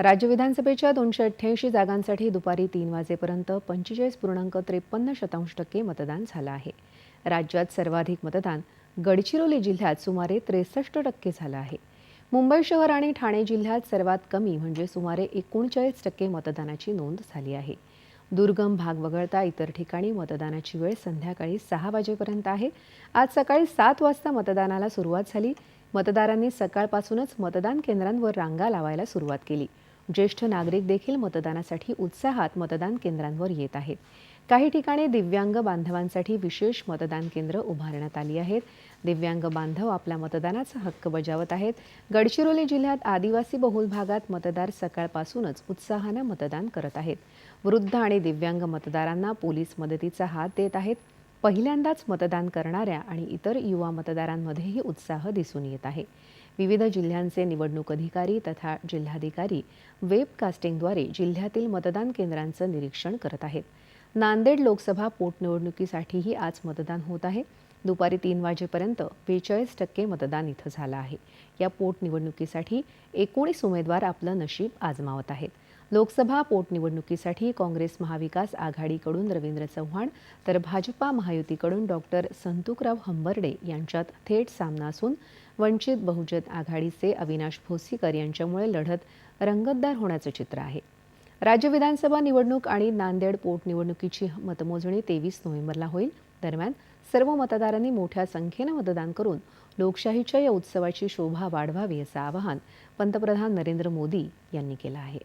राज्य विधानसभेच्या दोनशे अठ्ठ्याऐंशी जागांसाठी दुपारी तीन वाजेपर्यंत पंचेचाळीस पूर्णांक त्रेपन्न शतांश टक्के मतदान झालं आहे. राज्यात सर्वाधिक मतदान गडचिरोली जिल्ह्यात सुमारे त्रेसष्ट टक्के झालं आहे. मुंबई शहर आणि ठाणे जिल्ह्यात सर्वात कमी म्हणजे सुमारे एकोणचाळीस टक्के मतदानाची नोंद झाली आहे. दुर्गम भाग वगळता इतर ठिकाणी मतदानाची वेळ संध्याकाळी सहा वाजेपर्यंत आहे. आज सकाळी सात वाजता मतदानाला सुरुवात झाली. मतदारांनी सकाळपासूनच मतदान केंद्रांवर रांगा लावायला सुरुवात केली. ज्येष्ठ नागरिक देखील मतदानासाठी उत्साहात मतदान केंद्रांवर येत आहेत. काही ठिकाणी दिव्यांग बांधवांसाठी विशेष मतदान केंद्र उभारण्यात आली आहेत. दिव्यांग बांधव आपला मतदानाचा हक्क बजावत आहेत. गडचिरोली जिल्ह्यात आदिवासी बहुल भागात मतदार सकाळपासूनच उत्साहानं मतदान करत आहेत. वृद्ध आणि दिव्यांग मतदारांना पोलीस मदतीचा हात देत आहेत. पहिल्यांदाच मतदान करणाऱ्या आणि इतर युवा मतदारांमध्येही उत्साह दिसून येत आहे. विविध जिल्ह्यांचे निवडणूक अधिकारी तथा जिल्हाधिकारी वेबकास्टिंगद्वारे जिल्ह्यातील मतदान केंद्रांचं निरीक्षण करत आहेत. नांदेड लोकसभा पोटनिवडणुकीसाठीही आज मतदान होत आहे. दुपारी तीन वाजेपर्यंत बेचाळीस टक्के मतदान इथं झालं आहे. या पोटनिवडणुकीसाठी एकोणीस उमेदवार आपलं नशीब आजमावत आहेत. लोकसभा पोटनिवडणुकीसाठी काँग्रेस महाविकास आघाडीकडून रवींद्र चव्हाण तर भाजपा महायुतीकडून डॉक्टर संतुकराव हंबर्डे यांच्यात थेट सामना असून वंचित बहुजन आघाडीचे अविनाश भोसीकर यांच्यामुळे लढत रंगतदार होण्याचं चित्र आहे. राज्य विधानसभा निवडणूक आणि नांदेड पोटनिवडणुकीची मतमोजणी तेवीस नोव्हेंबरला होईल. दरम्यान सर्व मतदारांनी मोठ्या संख्येनं मतदान करून लोकशाहीच्या या उत्सवाची शोभा वाढवावी असं आवाहन पंतप्रधान नरेंद्र मोदी यांनी केलं आहे.